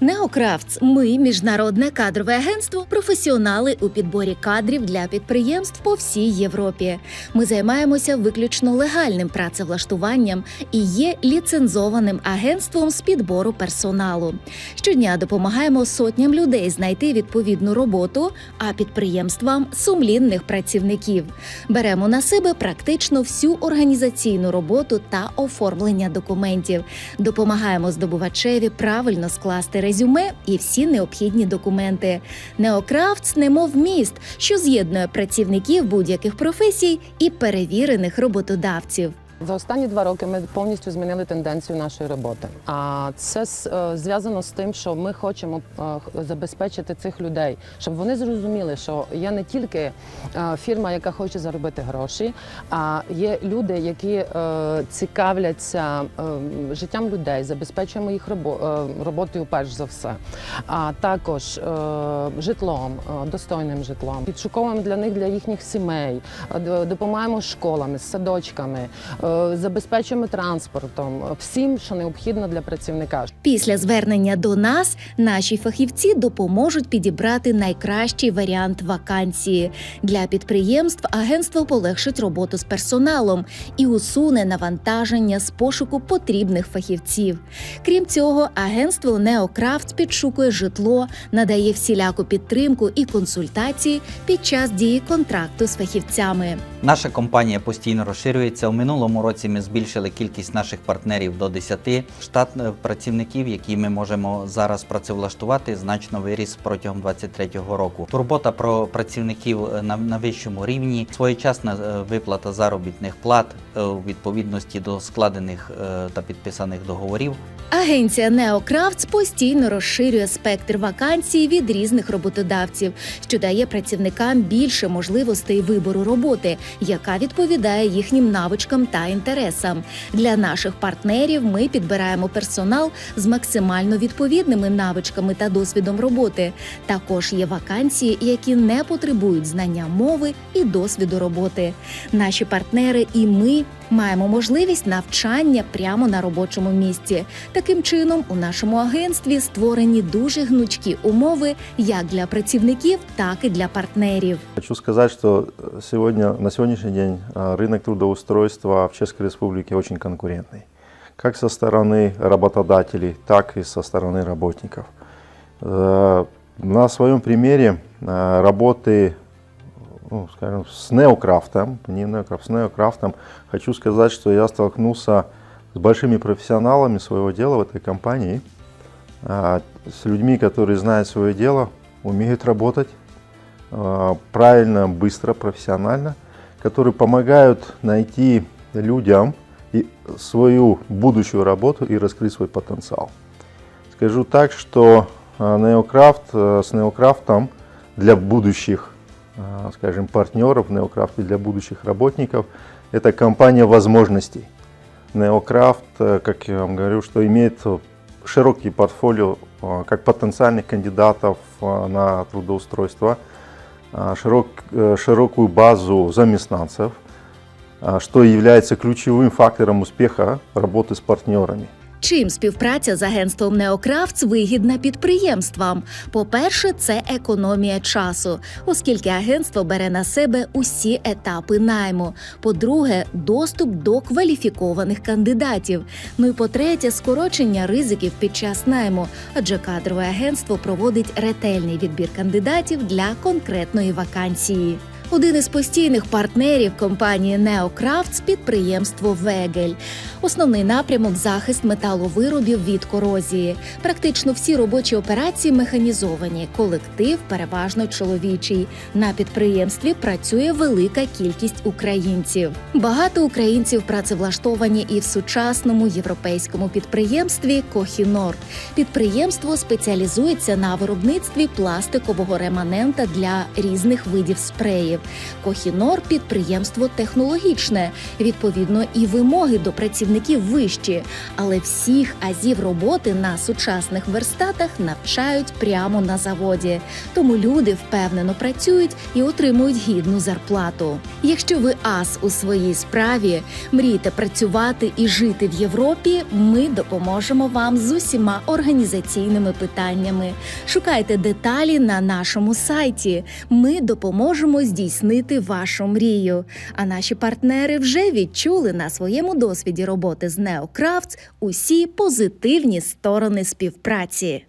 Неокрафтс. Ми міжнародне кадрове агентство, професіонали у підборі кадрів для підприємств по всій Європі. Ми займаємося виключно легальним працевлаштуванням і є ліцензованим агентством з підбору персоналу. Щодня допомагаємо сотням людей знайти відповідну роботу, а підприємствам сумлінних працівників. Беремо на себе практично всю організаційну роботу та оформлення документів. Допомагаємо здобувачеві правильно скласти резюме і всі необхідні документи. Неокрафтс немов міст, що з'єднує працівників будь-яких професій і перевірених роботодавців. За останні два роки ми повністю змінили тенденцію нашої роботи. А це е, зв'язано з тим, що ми хочемо е, забезпечити цих людей, щоб вони зрозуміли, що є не тільки е, фірма, яка хоче заробити гроші, а є люди, які цікавляться життям людей, забезпечуємо їх роботою перш за все, а також житлом, достойним житлом. Підшуковуємо для них для їхніх сімей, допомагаємо школами, садочками, забезпечуємо транспортом, е, всім, що необхідно для працівника. Після звернення до нас наші фахівці допоможуть підібрати найкращий варіант вакансії для підприємств. Агентство полегшить роботу з персоналом і усуне навантаження з пошуку потрібних фахівців. Крім цього, агентство Неокрафт підшукує житло, надає всіляку підтримку і консультації під час дії контракту з фахівцями. Наша компанія постійно розширюється. У минулому році ми збільшили кількість наших партнерів до 10. Штат е, працівників, які ми можемо зараз працевлаштувати, значно виріс протягом 2023 року. Турбота про працівників е, на, на вищому рівні, своєчасна е, виплата заробітних плат у відповідності до складених та підписаних договорів. Агенція Неокрафтс постійно розширює спектр вакансій від різних роботодавців, що дає працівникам більше можливостей вибору роботи, яка відповідає їхнім навичкам та інтересам. Для наших партнерів ми підбираємо персонал з максимально відповідними навичками та досвідом роботи. Також є вакансії, які не потребують знання мови і досвіду роботи. Наші партнери і ми маємо можливість навчання прямо на робочому місці. Таким чином, у нашому агентстві створені дуже гнучкі умови як для працівників, так і для партнерів. Хочу сказать, что сегодня, на сегодняшний день а, рынок трудоустройства в Чешской Республике очень конкурентный. Как со стороны работодателей, так и со стороны работников. Э, На своем примере э, работы ну, скажем, с неокрафтом, не неокрафт, с неокрафтом, хочу сказать, что я столкнулся с большими профессионалами своего дела в этой компании, а, с людьми, которые знают свое дело, умеют работать а, правильно, быстро, профессионально, которые помогают найти людям свою будущую работу и раскрыть свой потенциал. Скажу так, что а, э, с Неокрафтом для будущих, скажем, партнеров, Неокрафт и для будущих работников, это компания возможностей. Неокрафт, э, как я вам говорю, что имеет широкий портфолио э, как потенциальных кандидатов э, на трудоустройство, широк- широкую базу заместнанцев, что является ключевым фактором успеха работы с партнерами. Чим співпраця з агентством Неокрафтс вигідна підприємствам? По-перше, це економія часу, оскільки агентство бере на себе усі етапи найму. По-друге, доступ до кваліфікованих кандидатів. Ну і по-третє, скорочення ризиків під час найму, адже кадрове агентство проводить ретельний відбір кандидатів для конкретної вакансії. Один із постійних партнерів компанії Неокрафтс підприємство Вегель. Основний напрямок захист металовиробів від корозії. Практично всі робочі операції механізовані. Колектив переважно чоловічий. На підприємстві працює велика кількість українців. Багато українців працевлаштовані і в сучасному європейському підприємстві Кохінор. Підприємство спеціалізується на виробництві пластикового реманента для різних видів спреїв. Працівників. Кохінор підприємство технологічне. Відповідно, і вимоги до працівників вищі, але всіх азів роботи на сучасних верстатах навчають прямо на заводі. Тому люди впевнено працюють і отримують гідну зарплату. Якщо ви ас у своїй справі, мрієте працювати і жити в Європі, ми допоможемо вам з усіма організаційними питаннями. Шукайте деталі на нашому сайті. Ми допоможемо здійснити вашу мрію. А наші партнери вже відчули на своєму досвіді роботи з NeoCrafts усі позитивні сторони співпраці.